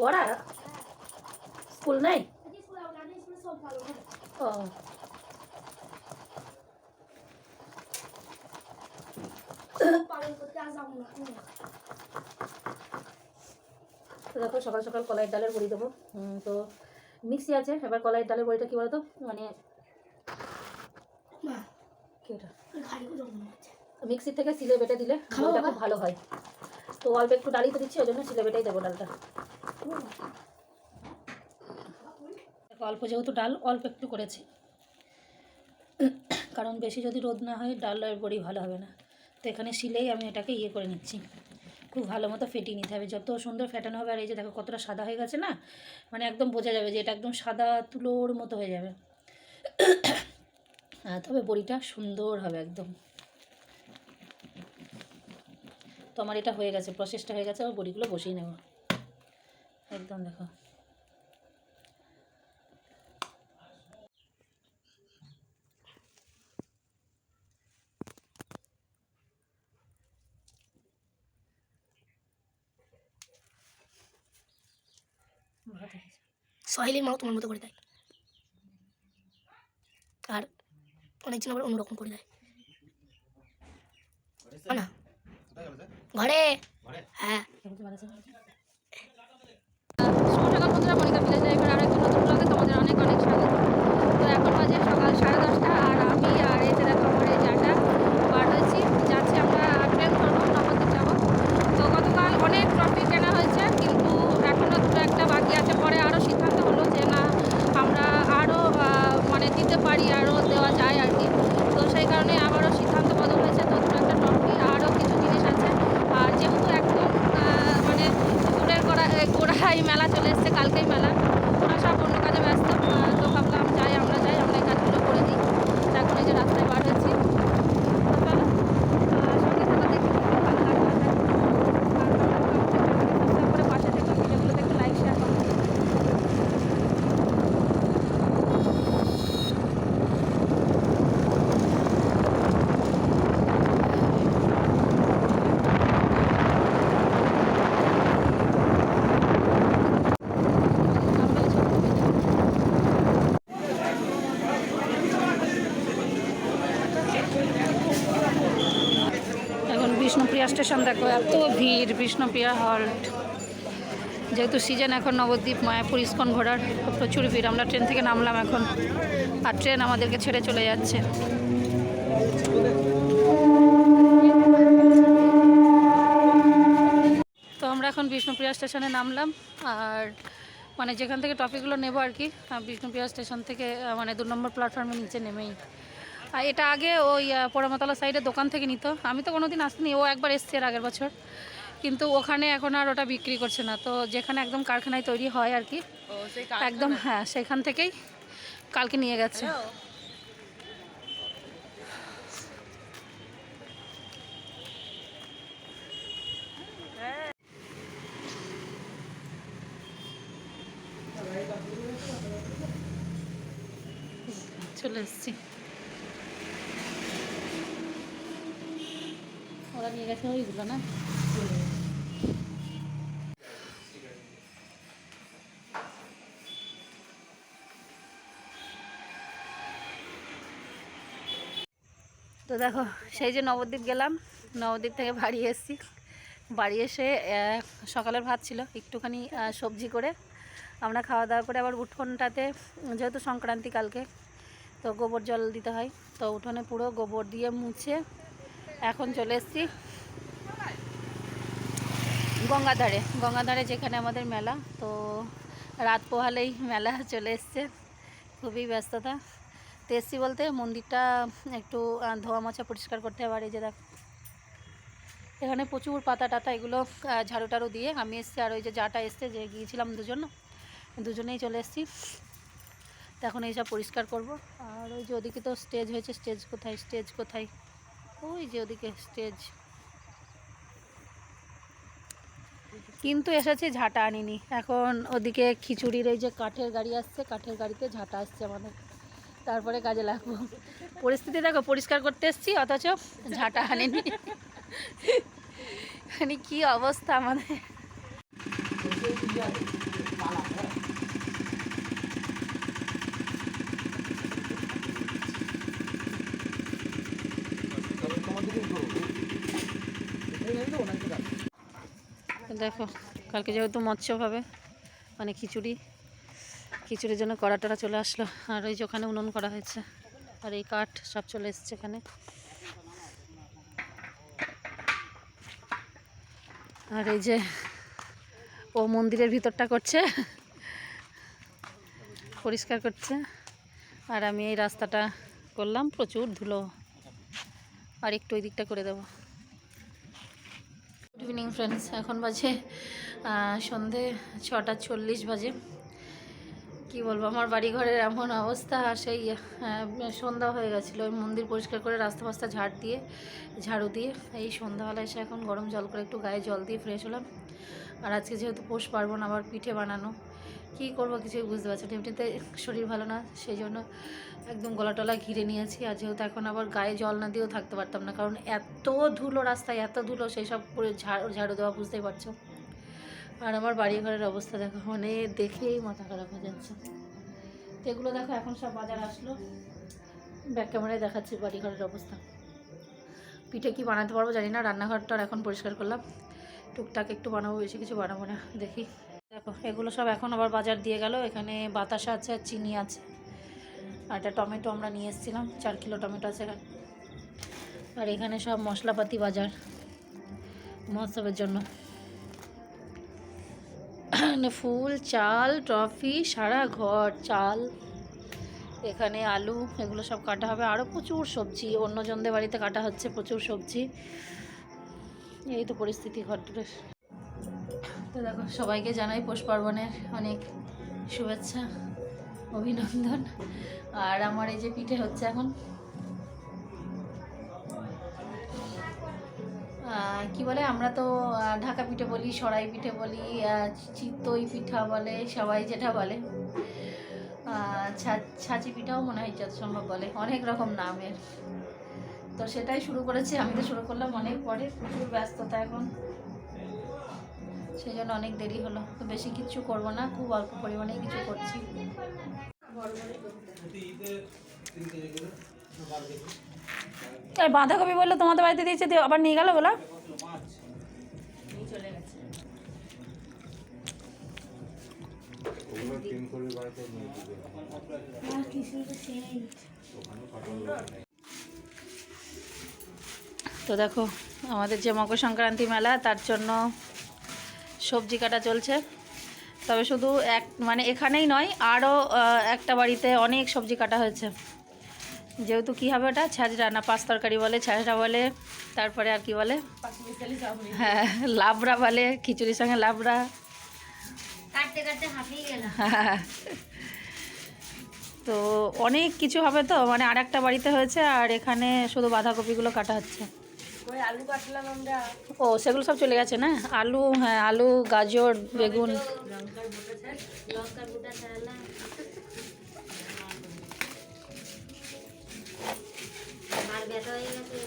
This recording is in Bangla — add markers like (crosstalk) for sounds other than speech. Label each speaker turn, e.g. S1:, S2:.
S1: পড়া? স্কুল নেই? ও। দেখো সকাল সকাল কলাইয়ের ডালের বড়ি দেবো। তো মিক্সি আছে এবার কলাইয়ের ডালের বড়িটা কী বলতো? মানে কি ওটা? মিক্সি থেকে সিলে বেটে দিলে
S2: খাব
S1: ভালো হয়। তো অল্প একটু ডালই তো দিচ্ছি ওই জন্য সিলে বেটেই দেবো ডালটা। অল্প যেহেতু ডাল, অল্প একটু করেছি। কারণ বেশি যদি রোদ না হয় ডালের বড়ি ভালো হবে না। তো এখানে শিলেই আমি এটাকে ইয়ে করে নিচ্ছি। খুব ভালো মতো ফেটিয়ে নিতে হবে। যত সুন্দর ফেটানো হবে, আর এই যে দেখো, কতটা সাদা হয়ে গেছে না? মানে একদম বোঝা যাবে যে এটা একদম সাদা তুলোর মতো হয়ে যাবে। হ্যাঁ তবে বড়িটা সুন্দর হবে একদম। তো আমার এটা হয়ে গেছে প্রসেসটা হয়ে গেছে আর বড়িগুলো বসিয়ে নেব। একদম দেখো।
S2: সহেলির মাও তোমার মতো করে দেয়। আর অনেকজন আবার অন্যরকম করে দেয়। না ঘরে হ্যাঁ
S1: কেমন কি ভালো আছে?
S3: শুভ সকাল বন্ধুরা মনিকা ভিলেজ লাইফের আরও একটি নতুন ব্লগে তোমাদের অনেক অনেক স্বাগত তো এখন বাজে সকাল সাড়ে দশটা আর আমি আর এই যে দেখো আমার এই জাটা বার হয়েছি যাচ্ছি আমরা ট্রেন ধরবো নবদ্বীপ যাব তো গতকাল অনেক ট্রফি কেনা হয়েছে কিন্তু এখনও দুটো একটা বাকি আছে পরে আরও সিদ্ধান্ত হলো যে না আমরা আরও মানে দিতে পারি আরও দেওয়া যায় আর কি তো সেই কারণে আবারও সিদ্ধান্ত বদল হয়েছে তো দুটো একটা ট্রফি আরও কিছু জিনিস আছে আর যেহেতু একদম আহ, মানে দূরের গোড়া গোড়ায় মেলা চলে এসছে কালকেই মেলা ওরা সব অন্য কাজে ব্যস্ত আহ, তো ভাবলাম যাই আমরা যাই আমরা এই কাজগুলো করে দিই তো এখন এই যে রাস্তায় বার হচ্ছি তো চলো আহ, সঙ্গে থাকা দেখি ভালো লাগবে আর করে পাশে থেকে ভিডিওগুলোতে একটু লাইক শেয়ার করো এখন বিষ্ণুপ্রিয়া স্টেশন দেখো, এত ভিড় বিষ্ণুপ্রিয়া হল্ট যেহেতু সিজন এখন নবদ্বীপ, মায়াপুর, ইস্কন ঘোরার প্রচুর ভিড়, আমরা ট্রেন থেকে নামলাম এখন। আর ট্রেন আমাদেরকে ছেড়ে চলে যাচ্ছে। তো আমরা এখন বিষ্ণুপ্রিয়া স্টেশনে নামলাম, আর মানে যেখান থেকে টপিকগুলো নেব আর কি বিষ্ণুপ্রিয়া স্টেশন থেকে মানে দু নম্বর প্ল্যাটফর্মের নিচে নেমেই। আর এটা আগে ওই পোড়ামাতলা সাইডে দোকান থেকে নিত। আমি তো কোনোদিন আসিনি ও একবার এসছে এর আগের বছর। কিন্তু ওখানে এখন আর ওটা বিক্রি করছে না। তো যেখানে একদম কারখানায় তৈরি হয় আর কি একদম হ্যাঁ সেখান থেকেই কালকে নিয়ে গেছে। চলে এসছি। তো দেখো, সেই যে নবদ্বীপ গেলাম, নবদ্বীপ থেকে বাড়ি এসেছি। বাড়ি এসে সকালের ভাত ছিল, একটুখানি সবজি করে। আমরা খাওয়া দাওয়া করে আবার উঠোনটাতে, যেহেতু সংক্রান্তি কালকে, তো গোবর জল দিতে হয়। তো উঠোনে পুরো গোবর দিয়ে মুছে এখন চলে এসেছি গঙ্গাধারে। গঙ্গাধারে যেখানে আমাদের মেলা, তো রাত পোহালেই মেলা চলে এসছে। খুবই ব্যস্ততা। তো এসছি বলতে মন্দিরটা একটু ধোয়া মোছা পরিষ্কার করতে হবে যে দেখ, এখানে প্রচুর পাতা টাতা এগুলো ঝাড়ু টাড়ু দিয়ে আমি এসছি, আর ওই যে যাটা এসছে যে গিয়েছিলাম দুজন, দুজনেই চলে এসছি। তো এখন এইসব পরিষ্কার করব। আর ওই যে ওদিকে তো স্টেজ হয়েছে স্টেজ কোথায় স্টেজ কোথায়? ওই যে ওদিকে স্টেজ কিন্তু এসেছে ঝাঁটা আনিনি। এখন ওদিকে খিচুড়ির এই যে কাঠের গাড়ি আসছে, কাঠের গাড়িতে ঝাঁটা আসছে আমাদের। তারপরে কাজে লাগবো। পরিস্থিতি দেখো, পরিষ্কার করতে এসছি, অথচ ঝাঁটা আনিনি। মানে কি অবস্থা আমাদের? দেখো, কালকে যেহেতু মৎস্য পাবে মানে খিচুড়ি, খিচুড়ির জন্য কড়া টড়া চলে আসলো, আর ওই যে ওখানে উনুন করা হয়েছে, আর এই কাঠ সব চলে এসছে এখানে। আর এই যে ও মন্দিরের ভিতরটা করছে, পরিষ্কার করছে, আর আমি এই রাস্তাটা করলাম, প্রচুর ধুলো, আর একটু ওই দিকটা করে দেবো। ইভিনিং ফ্রেন্ডস এখন বাজে সন্ধে ছটা চল্লিশ বাজে। কি বলব, আমার বাড়ি ঘরের এমন অবস্থা, সেই সন্ধ্যা হয়ে গেছিল। ওই মন্দির পরিষ্কার করে রাস্তা ফাস্তা ঝাড় দিয়ে, ঝাড়ু দিয়ে, এই সন্ধ্যাবেলা এসে এখন গরম জল করে একটু গায়ে জল দিয়ে ফ্রেশ হলাম। আর আজকে যেহেতু পোষ পার্বণ, আবার পিঠে বানানো। কী করব কিছুই বুঝতে পারছি না। এমনিতে শরীর ভালো না, সেই জন্য একদম গলা টলা ঘিরে নিয়েছি। আর যেহেতু এখন আবার গায়ে জল না দিয়েও থাকতে পারতাম না, কারণ এত ধুলো রাস্তায়, এত ধুলো, সেই সব করে ঝাড়ু ঝাড়ু দেওয়া বুঝতেই পারছ। আর আমার বাড়ি ঘরের অবস্থা দেখো মানে দেখেই মাথা খারাপ হয়ে যাচ্ছে। এগুলো দেখো, এখন সব বাজার আসলো। ব্যাক ক্যামেরায় দেখাচ্ছি বাড়ি ঘরের অবস্থা। পিঠে কি বানাতে পারব জানি না, রান্নাঘরটা আর এখন পরিষ্কার করলাম। টুকটাক একটু বানাবো, বেশি কিছু বানাবো না, দেখি। দেখো, এগুলো সব এখন আবার বাজার দিয়ে গেল। এখানে বাতাসা আছে আর চিনি আছে, আর একটা টমেটো আমরা নিয়ে এসেছিলাম, চার কিলো টমেটো আছে এখানে। আর এখানে সব মশলাপাতি বাজার, মহোৎসবের জন্য। ফুল, চাল ট্রফি সারা ঘর, চাল, এখানে আলু, এগুলো সব কাটা হবে। আরও প্রচুর সবজি, অন্যজনদের বাড়িতে কাটা হচ্ছে প্রচুর সবজি। এই তো পরিস্থিতি ঘরটুরের তো দেখো, সবাইকে জানাই পৌষ পার্বণের অনেক শুভেচ্ছা, অভিনন্দন। আর আমার এই যে পিঠে হচ্ছে এখন। কি বলে, আমরা তো ঢাকা পিঠে বলি, সরাই পিঠে বলি চিতই পিঠা বলে, সবাই যেটা বলে। ছাঁচি পিঠাও মনে হয় যত সম্ভব বলে, অনেক রকম নামের। তো সেটাই শুরু করেছি, আমি তো শুরু করলাম অনেক পরে, প্রচুর ব্যস্ততা এখন। সেই জন্য অনেক দেরি হলো। তো বেশি কিছু করব না, খুব অল্প পরিমাণেই কিছু করছি। বাঁধাকপি বলল তোমাদের বাড়িতে দিয়েছে, দিয়ে আবার নিয়ে গেল বলা? তো দেখো, আমাদের যে মকর সংক্রান্তি মেলা, তার জন্য সবজি কাটা চলছে। তবে শুধু এক মানে এখানেই নয় আরও একটা বাড়িতে অনেক সবজি কাটা হয়েছে। যেহেতু কী হবে ওটা? ছ্যাঁচড়া না পাঁচ তরকারি বলে ছ্যাঁচড়া বলে তারপরে আর কি বলে? হ্যাঁ লাবড়া বলে খিচুড়ির সঙ্গে লাবড়া। (laughs) তো অনেক কিছু হবে তো? মানে আর একটা বাড়িতে হয়েছে আর এখানে শুধু বাঁধাকপিগুলো কাটা হচ্ছে। ও সেগুলো সব চলে গেছে না? আলু হ্যাঁ আলু গাজর বেগুন।
S1: লঙ্কার বুটা লঙ্কার বুটা ছাড়ালাম আর ব্যথা হয়ে গেছে।